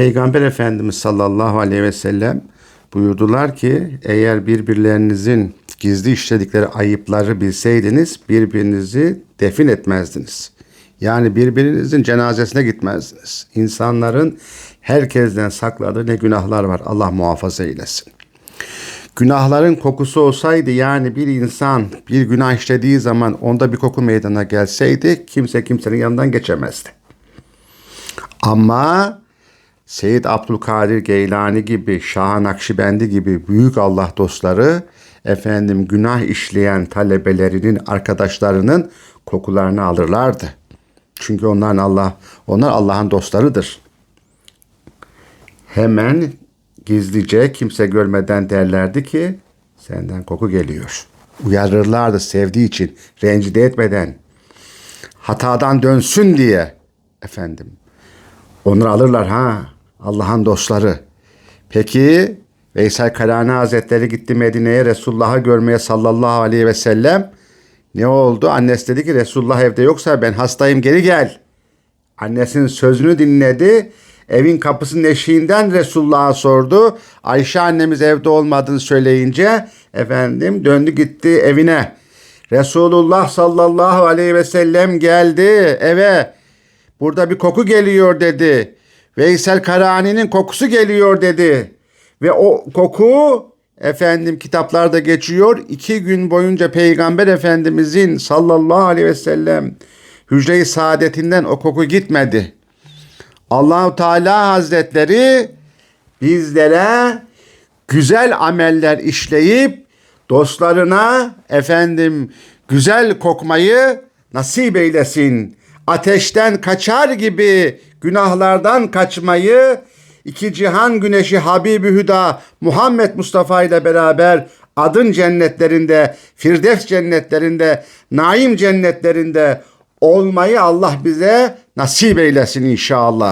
Peygamber Efendimiz sallallahu aleyhi ve sellem buyurdular ki eğer birbirlerinizin gizli işledikleri ayıpları bilseydiniz birbirinizi defin etmezdiniz. Yani birbirinizin cenazesine gitmezdiniz. İnsanların herkesten sakladığı ne günahlar var Allah muhafaza eylesin. Günahların kokusu olsaydı yani bir insan bir günah işlediği zaman onda bir koku meydana gelseydi kimse kimsenin yanından geçemezdi. Ama Seyyid Abdülkadir Geylani gibi, Şah Nakşibendi gibi büyük Allah dostları efendim günah işleyen talebelerinin, arkadaşlarının kokularını alırlardı. Çünkü onların Allah, onlar Allah'ın dostlarıdır. Hemen gizlice kimse görmeden derlerdi ki senden koku geliyor. Uyarırlardı sevdiği için, rencide etmeden. Hatadan dönsün diye efendim. Onları alırlar ha. Allah'ın dostları. Peki Veysel Karani Hazretleri gitti Medine'ye Resulullah'ı görmeye sallallahu aleyhi ve sellem. Ne oldu? Annesi dedi ki Resulullah evde yoksa ben hastayım geri gel. Annesinin sözünü dinledi. Evin kapısının eşiğinden Resulullah'a sordu. Ayşe annemiz evde olmadığını söyleyince efendim döndü gitti evine. Resulullah sallallahu aleyhi ve sellem geldi eve. Burada bir koku geliyor dedi. Veysel Karani'nin kokusu geliyor dedi. Ve o koku efendim kitaplarda geçiyor. iki gün boyunca Peygamber Efendimizin sallallahu aleyhi ve sellem hücre-i saadetinden o koku gitmedi. Allahu Teala Hazretleri bizlere güzel ameller işleyip dostlarına efendim güzel kokmayı nasip eylesin. Ateşten kaçar gibi günahlardan kaçmayı iki cihan güneşi Habibi Hüda Muhammed Mustafa ile beraber adın cennetlerinde, Firdevs cennetlerinde, Naim cennetlerinde olmayı Allah bize nasip eylesin inşallah.